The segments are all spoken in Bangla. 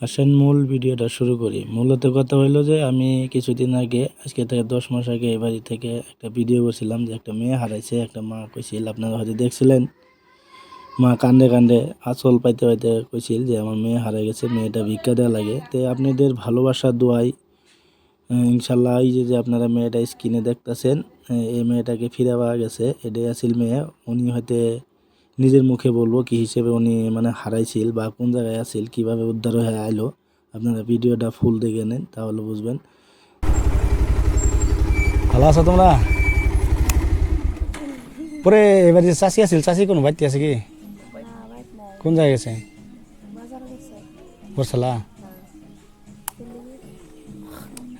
আসেন, মূল ভিডিওটা শুরু করি। মূলত কথা হইল যে, আমি কিছুদিন আগে, আজকে থেকে দশ মাস আগে এই বাড়ি থেকে একটা ভিডিও করছিলাম যে, একটা মেয়ে হারাইছে, একটা মা কইছিল, আপনারা হয়তো দেখছিলেন। মা কান্দে কান্দে আঁচল পাইতে পাইতে কইছিল যে, আমার মেয়ে হারাই গেছে, মেয়েটা ভিক্ষা দেওয়া লাগে। তো আপনাদের ভালোবাসার দোয়াই ইনশাল্লাহ এই যে আপনারা মেয়েটা স্ক্রিনে দেখতেছেন এই মেয়েটাকে ফিরে পাওয়া গেছে, এটাই আসিল মেয়ে। উনি হয়তো নিজের মুখে বলব কি হিসেবে উনি মানে হারাইছিল বা কোন জায়গায় আছিল, কীভাবে উদ্ধার হয়ে আইলো, আপনারা ভিডিওটা ফুল দেখে নেন, তাহলে বুঝবেন। ভালো আছো তোমরা? পরে এবার যে চাষি আছিল চাষি কোনো, বাড়তি আছে কি? কোন জায়গায় গেছে? বরসালা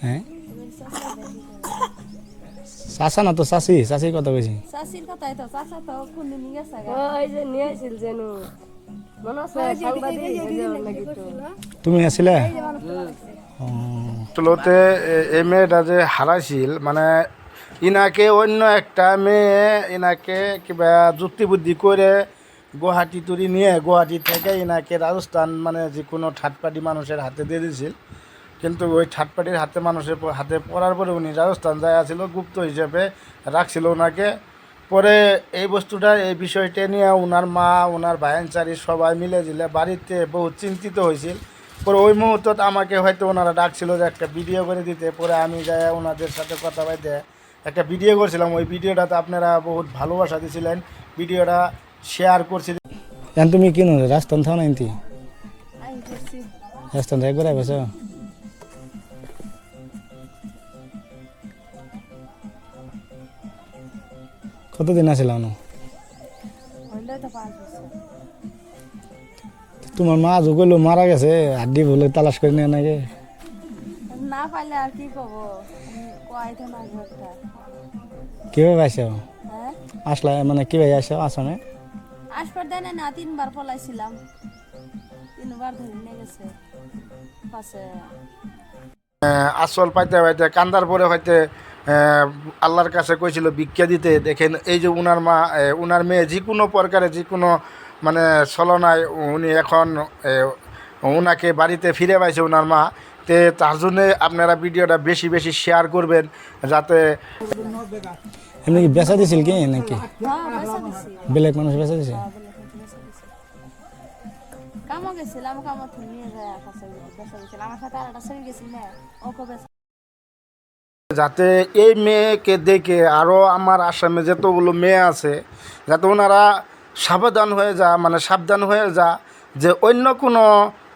হ্যাঁ? চাষা না তো চাষি চাষির কথা কইছি চাষির কথাই তো চাষা তো কোন নিয়ে গেছে ওই যে নিয়ে আসছিল যেন। মনে তুমি আছিলে? তুলোতে এই মেয়েটা যে হারাইছিল মানে ইনাকে অন্য একটা মেয়ে ইনাকে কিবা যুক্তি বুদ্ধি করে গুয়াহাটি তুরি নিয়ে। গুয়াহাটি থেকে ইনাকে রাজস্থান মানে যে কোনো ঠাটপাটি মানুষের হাতে দিয়ে দিয়েছিল কিন্তু ওই ঠাটপাটির হাতে মানুষের হাতে পড়ার পরে উনি রাজস্থান যায় আছিল গুপ্ত হিসেবে রাখছিল ওনাকে। পরে এই বস্তুটা এই বিষয়টা নিয়ে ওনার মা ওনার ভাইনচারি সবাই মিলে দিলে বাড়িতে বহুত চিন্তিত হয়েছিল পরে ওই মুহূর্তত আমাকে হয়তো ওনারা ডাকছিল যে একটা ভিডিও করে দিতে। পরে আমি যাই ওনাদের সাথে কথা বলতে একটা ভিডিও করছিলাম। ওই ভিডিওটাতে আপনারা বহুত ভালোবাসা দিয়েছিলেন ভিডিওটা শেয়ার করছিলেন এখন তুমি কিনো রাজস্থান থাও না রাজস্থান একবার আইবাস কতদিন আসিলাম না তোমার মা আজও কইলো মারা গেছে হাড্ডি বলে তালাশ করে নিয়ে নাকি? না পাইলে আর কি কব কয়তো না ঘরটা কীভাবে পাইছ? হ্যাঁ? আসলা মানে কীভাবে আসো আসামে আসবার দেয় না তিনবার পলাইছিলাম। তিনবার ধরে নিয়ে গেছে। পাশে। আসল পাইতে পাইতে কান্দার পরে হয়তো আল্লাহর কাছে কইছিল ভিক্ষা দিতে। দেখেন এই যে উনার মা উনার মেয়ে যে কোনো প্রকারে যে কোনো মানে ছলনায় উনি এখন ওনাকে বাড়িতে ফিরে পাইছে উনার মা। তে তার জন্যে আপনারা ভিডিওটা বেশি বেশি শেয়ার করবেন যাতে এমনি কি বেচা দিছিল কি নাকি? হ্যাঁ বেলেগ মানুষ বেচা দিছে? হ্যাঁ, বেচা দিছি। নিয়ে যায় কাছে আমার সাথে গেছিল ওকে যাতে এই মেয়েকে দেখে আরও আমার আসামে যতগুলো মেয়ে আছে, যাতে ওনারা সাবধান হয়ে যা মানে সাবধান হয়ে যা, যে অন্য কোনো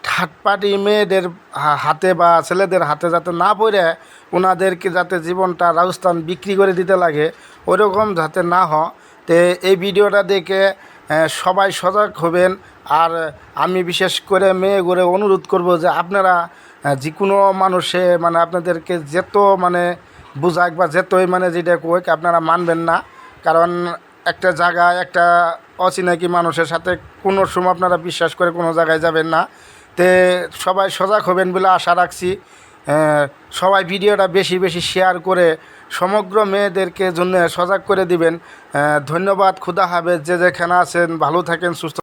ঠাটপাটি মেয়েদের হাতে বা ছেলেদের হাতে যাতে না পড়ে, ওনাদেরকে যাতে জীবনটা রাজস্থান বিক্রি করে দিতে লাগে, ওরকম যাতে না হয় তে এই ভিডিওটা দেখে সবাই সজাগ হবেন। আর আমি বিশেষ করে মেয়ে করে অনুরোধ করব যে আপনারা যে কোনো মানুষে মানে আপনাদেরকে যেত মানে বুঝাক বা যেতই মানে যেটা কোক আপনারা মানবেন না। কারণ একটা জায়গায় একটা অচিনাকি মানুষের সাথে কোনো সময় আপনারা বিশ্বাস করে কোনো জায়গায় যাবেন না। তে সবাই সজাগ হবেন বলে আশা রাখছি। সবাই ভিডিওটা বেশি বেশি শেয়ার করে সমগ্র মেয়েদেরকে জন্য সজাগ করে দিবেন। ধন্যবাদ, খুদা হাফেজ, যে যেখানে আছেন, ভালো থাকেন, সুস্থ